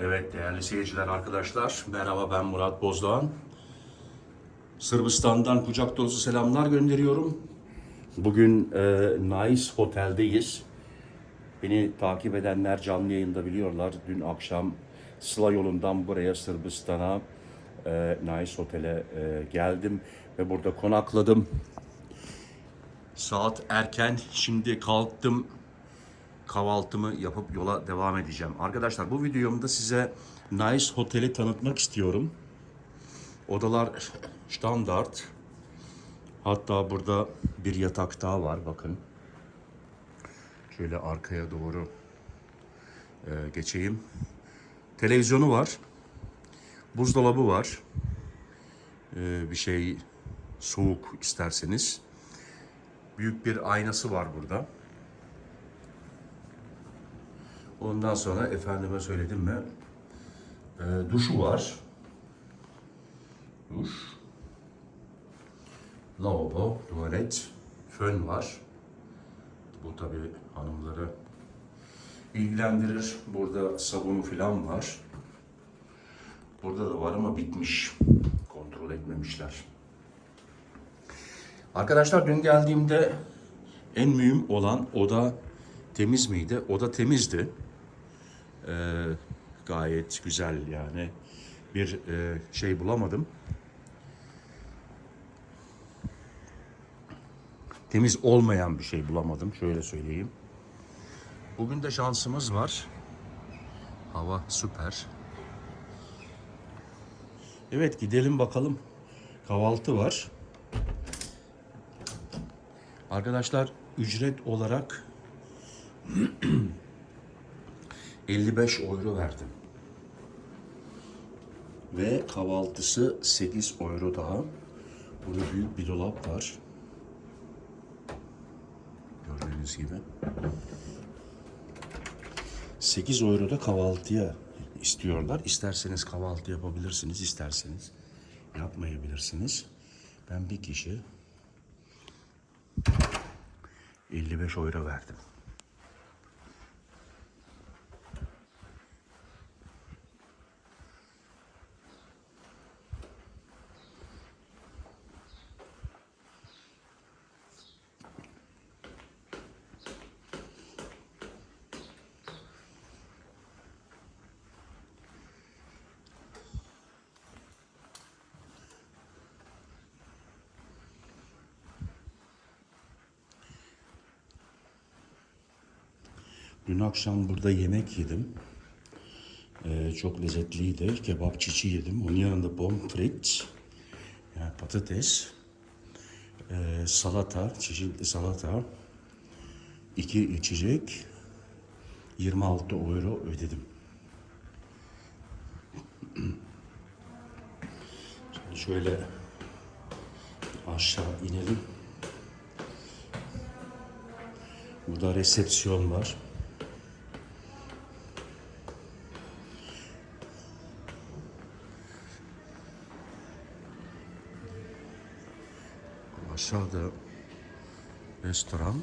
Evet değerli seyirciler arkadaşlar merhaba ben Murat Bozdoğan. Sırbistan'dan kucak dolusu selamlar gönderiyorum. Bugün e, Nice Hotel'deyiz. Beni takip edenler canlı yayında biliyorlar. Dün akşam Sıla yolundan buraya Sırbistan'a e, Nice Hotel'e e, geldim ve burada konakladım. Saat erken. Şimdi kalktım kahvaltımı yapıp yola devam edeceğim. Arkadaşlar bu videomda size Nice Hotel'i tanıtmak istiyorum. Odalar standart. Hatta burada bir yatak daha var bakın. Şöyle arkaya doğru e, geçeyim. Televizyonu var. Buzdolabı var. E, bir şey soğuk isterseniz. Büyük bir aynası var burada. Ondan sonra efendime söyledim mi e, duşu var. Duş. Lavabo, tuvalet, fön var. Bu tabi hanımları ilgilendirir. Burada sabunu falan var. Burada da var ama bitmiş. Kontrol etmemişler. Arkadaşlar dün geldiğimde en mühim olan oda temiz miydi? Oda temizdi. Ee, gayet güzel yani. Bir e, şey bulamadım. Temiz olmayan bir şey bulamadım. Şöyle söyleyeyim. Bugün de şansımız var. Hava süper. Evet gidelim bakalım. Kahvaltı var. Arkadaşlar ücret olarak 55 euro verdim. Ve kahvaltısı 8 euro daha. Burada büyük bir dolap var. Gördüğünüz gibi. 8 euro da kahvaltıya istiyorlar. İsterseniz kahvaltı yapabilirsiniz, isterseniz yapmayabilirsiniz. Ben bir kişi 55 euro verdim. Dün akşam burada yemek yedim. Ee, çok lezzetliydi. Kebap çiçi yedim. Onun yanında pomfrit, yani patates, e, salata, çeşitli salata, iki içecek, 26 euro ödedim. Şimdi şöyle aşağı inelim. Burada resepsiyon var. Aşağıda restoran.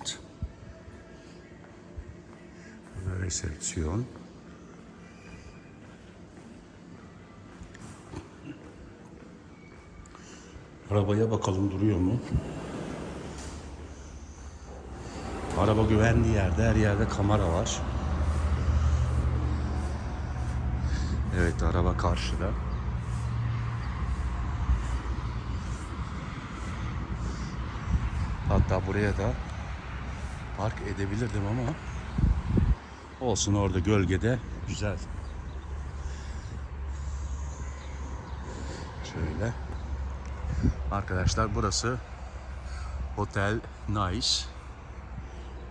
Resepsiyon. Arabaya bakalım duruyor mu? Araba güvenli yerde, her yerde kamera var. Evet, araba karşıda. Hatta buraya da park edebilirdim ama olsun orada gölgede güzel. Şöyle. Arkadaşlar burası Hotel Nice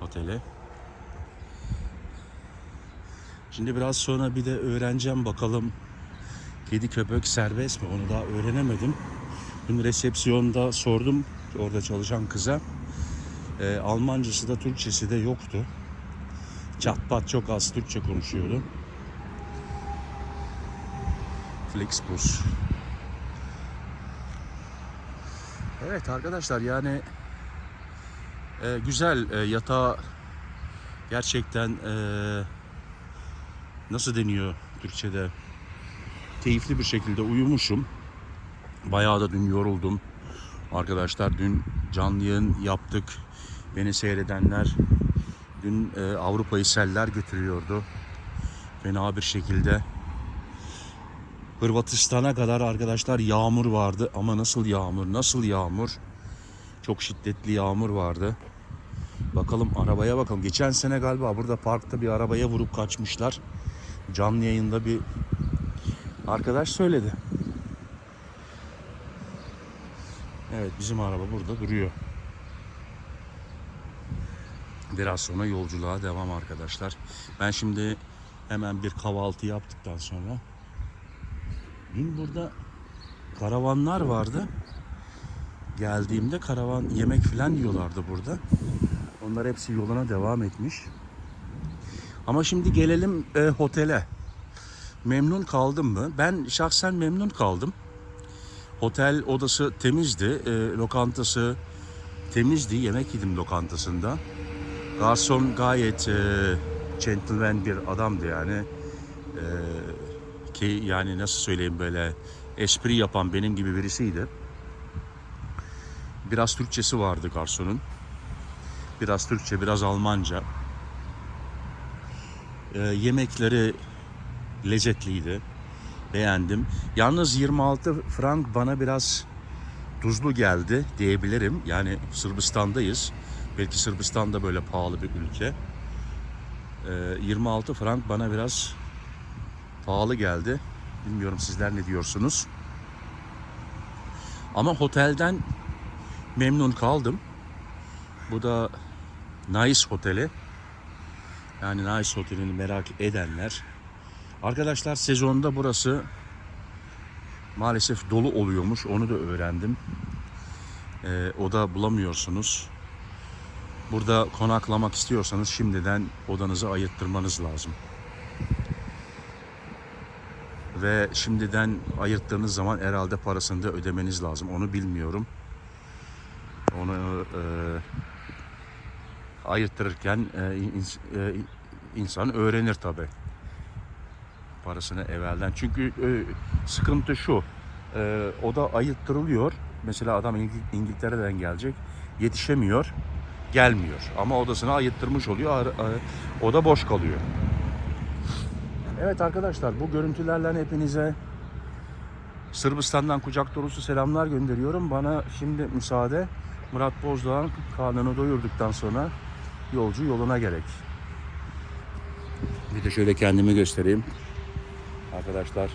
Oteli. Şimdi biraz sonra bir de öğreneceğim bakalım kedi köpek serbest mi onu daha öğrenemedim. Dün resepsiyonda sordum orada çalışan kıza. Ee, Almancası da Türkçesi de yoktu. Çat pat çok az Türkçe konuşuyordu. Flixbus. Evet arkadaşlar yani e, güzel e, yatağı gerçekten e, nasıl deniyor Türkçe'de keyifli bir şekilde uyumuşum. Bayağı da dün yoruldum. Arkadaşlar dün canlı yayın yaptık. Beni seyredenler dün e, Avrupa'yı seller götürüyordu. Fena bir şekilde. Hırvatistan'a kadar arkadaşlar yağmur vardı ama nasıl yağmur nasıl yağmur çok şiddetli yağmur vardı bakalım arabaya bakalım geçen sene galiba burada parkta bir arabaya vurup kaçmışlar canlı yayında bir arkadaş söyledi evet bizim araba burada duruyor biraz sonra yolculuğa devam arkadaşlar ben şimdi hemen bir kahvaltı yaptıktan sonra Dün burada karavanlar vardı. Geldiğimde karavan yemek falan yiyorlardı burada. Onlar hepsi yoluna devam etmiş. Ama şimdi gelelim e, otele. Memnun kaldım mı? Ben şahsen memnun kaldım. Otel odası temizdi. E, lokantası temizdi. Yemek yedim lokantasında. Garson gayet e, gentleman bir adamdı yani. E, ki yani nasıl söyleyeyim böyle espri yapan benim gibi birisiydi. Biraz Türkçesi vardı garsonun. Biraz Türkçe, biraz Almanca. Ee, yemekleri lezzetliydi. Beğendim. Yalnız 26 frank bana biraz tuzlu geldi diyebilirim. Yani Sırbistan'dayız. Belki Sırbistan da böyle pahalı bir ülke. Ee, 26 frank bana biraz pahalı geldi. Bilmiyorum sizler ne diyorsunuz. Ama otelden memnun kaldım. Bu da Nice Oteli. Yani Nice Oteli'ni merak edenler. Arkadaşlar sezonda burası maalesef dolu oluyormuş. Onu da öğrendim. Ee, oda bulamıyorsunuz. Burada konaklamak istiyorsanız şimdiden odanızı ayırttırmanız lazım ve şimdiden ayırttığınız zaman herhalde parasını da ödemeniz lazım. Onu bilmiyorum. Onu e, ayırttırırken e, ins- e, insan öğrenir tabi. Parasını evvelden. Çünkü e, sıkıntı şu. E, o da ayırttırılıyor. Mesela adam İngil- İngiltere'den gelecek. Yetişemiyor. Gelmiyor. Ama odasını ayırttırmış oluyor. A- O da boş kalıyor. Evet arkadaşlar bu görüntülerle hepinize Sırbistan'dan kucak dolusu selamlar gönderiyorum. Bana şimdi müsaade Murat Bozdağ'ın karnını doyurduktan sonra yolcu yoluna gerek. Bir de şöyle kendimi göstereyim. Arkadaşlar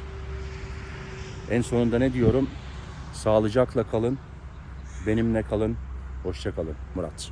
en sonunda ne diyorum? Sağlıcakla kalın, benimle kalın, hoşça kalın. Murat.